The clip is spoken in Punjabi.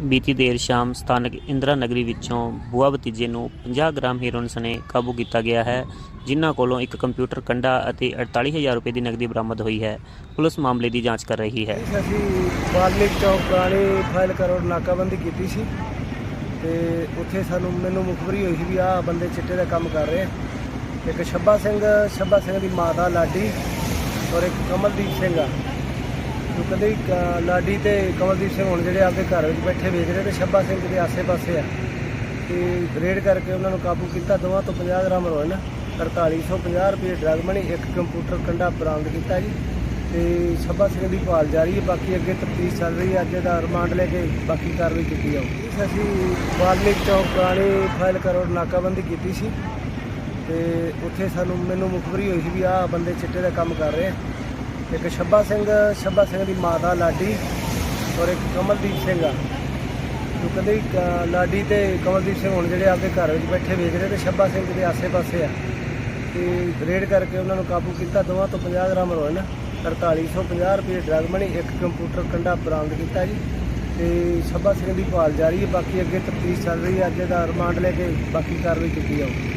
ਬੀਤੀ ਦੇਰ ਸ਼ਾਮ ਸਥਾਨਕ ਇੰਦਰਾ ਨਗਰੀ ਵਿੱਚੋਂ ਬੁਆ ਭਤੀਜੇ ਨੂੰ 50 ਗ੍ਰਾਮ ਹੈਰੋਇਨ ਸਣੇ ਕਾਬੂ ਕੀਤਾ ਗਿਆ ਹੈ, ਜਿਨ੍ਹਾਂ ਕੋਲੋਂ ਇੱਕ ਕੰਪਿਊਟਰ ਕੰਡਾ ਅਤੇ 48000 ਰੁਪਏ ਦੀ ਨਕਦੀ ਬਰਾਮਦ ਹੋਈ ਹੈ। ਪੁਲਿਸ ਮਾਮਲੇ ਦੀ ਜਾਂਚ ਕਰ ਰਹੀ ਹੈ। ਅਸੀਂ ਵਾਲਮੀਕ ਚੌਕ ਪੁਰਾਣੀ ਫਾਈਲ ਕਰੋੜ ਨਾਕਾਬੰਦੀ ਕੀਤੀ ਸੀ ਤੇ ਉੱਥੇ ਸਾਨੂੰ ਮੈਨੂੰ ਮੁਖਬਰੀ ਹੋਈ ਸੀ ਵੀ ਆਹ ਬੰਦੇ ਚਿੱਟੇ ਦਾ ਕੰਮ ਕਰ ਰਹੇ ਆ। ਇੱਕ ਛੱਬਾ ਸਿੰਘ ਛੱਬਾ ਸਿੰਘ ਦੀ ਮਾਤਾ ਲਾਡੀ ਔਰ ਇੱਕ ਕਮਲਦੀਪ ਸਿੰਘ ਆ। ਜੋ ਕਹਿੰਦੇ ਵੀ ਕ- ਲਾਡੀ ਤੇ ਕਮਲਦੀਪ ਸਿੰਘ ਹੁਣ ਜਿਹੜੇ ਆਪਦੇ ਘਰ ਵਿੱਚ ਬੈਠੇ ਵੇਚ ਰਹੇ ਤੇ ਛੱਬਾ ਸਿੰਘ ਦੇ ਆਸੇ-ਪਾਸੇ ਆ, ਤੇ ਰੇਡ ਕਰਕੇ ਉਹਨਾਂ ਨੂੰ ਕਾਬੂ ਕੀਤਾ, ਦੋਵਾਂ ਤੋਂ 50 ਗ੍ਰਾਮ ਹੈਰੋਇਨ 4350 ਰੁਪਏ ਡਰੱਗ ਮਨੀ, ਇੱਕ ਕੰਪਿਊਟਰ ਕੰਡਾ ਬਰਾਮਦ ਕੀਤਾ ਜੀ, ਤੇ ਛੱਬਾ ਸਿੰਘ ਦੀ ਭਾਲ ਜਾਰੀ ਹੈ, ਬਾਕੀ ਅੱਗੇ ਤਫਤੀਸ਼ ਚੱਲ ਰਹੀ ਹੈ, ਅੱਜ ਦਾ ਰਿਮਾਂਡ ਲੈ ਕੇ ਬਾਕੀ ਕਾਰਵਾਈ ਕੀਤੀ ਜਾਊਗੀ ਅਸੀਂ ਵਾਲਮੀਕ ਚੌਕ ਪੁਰਾਣੀ ਫਾਈਲ ਕਰੋੜ ਨਾਕਾਬੰਦੀ ਕੀਤੀ ਸੀ, ਤੇ ਉੱਥੇ ਸਾਨੂੰ ਮੈਨੂੰ ਮੁਖਬਰੀ ਹੋਈ ਸੀ ਵੀ ਆਹ ਬੰਦੇ ਚਿੱਟੇ ਦਾ ਕੰਮ ਕਰ ਰਹੇ ਆ। ਇੱਕ ਛੱਬਾ ਸਿੰਘ ਛੱਬਾ ਸਿੰਘ ਦੀ ਮਾਤਾ ਲਾਡੀ ਔਰ ਇੱਕ ਕਮਲਦੀਪ ਸਿੰਘ ਆ। ਜੋ ਕਹਿੰਦੇ ਵੀ ਕ- ਲਾਡੀ ਤੇ ਕਮਲਦੀਪ ਸਿੰਘ ਹੁਣ ਜਿਹੜੇ ਆਪਦੇ ਘਰ ਵਿੱਚ ਬੈਠੇ ਵੇਚ ਰਹੇ ਤੇ ਛੱਬਾ ਸਿੰਘ ਦੇ ਆਸੇ-ਪਾਸੇ ਆ। ਤੇ ਰੇਡ ਕਰਕੇ ਉਹਨਾਂ ਨੂੰ ਕਾਬੂ ਕੀਤਾ, ਦੋਵਾਂ ਤੋਂ 50 ਗ੍ਰਾਮ ਹੈਰੋਇਨ 4350 ਰੁਪਏ ਡਰਗ ਮਨੀ ਇੱਕ ਕੰਪਿਊਟਰ ਕੰਡਾ ਬਰਾਮਦ ਕੀਤਾ ਜੀ। ਤੇ ਛੱਬਾ ਸਿੰਘ ਦੀ ਭਾਲ ਜਾਰੀ ਹੈ, ਬਾਕੀ ਅੱਗੇ ਤਫਤੀਸ਼ ਚੱਲ ਰਹੀ ਹੈ ਅੱਗੇ ਦਾ ਰਿਮਾਂਡ ਲੈ ਕੇ ਬਾਕੀ ਕਾਰਵਾਈ ਕੀਤੀ ਜਾਊਗੀ।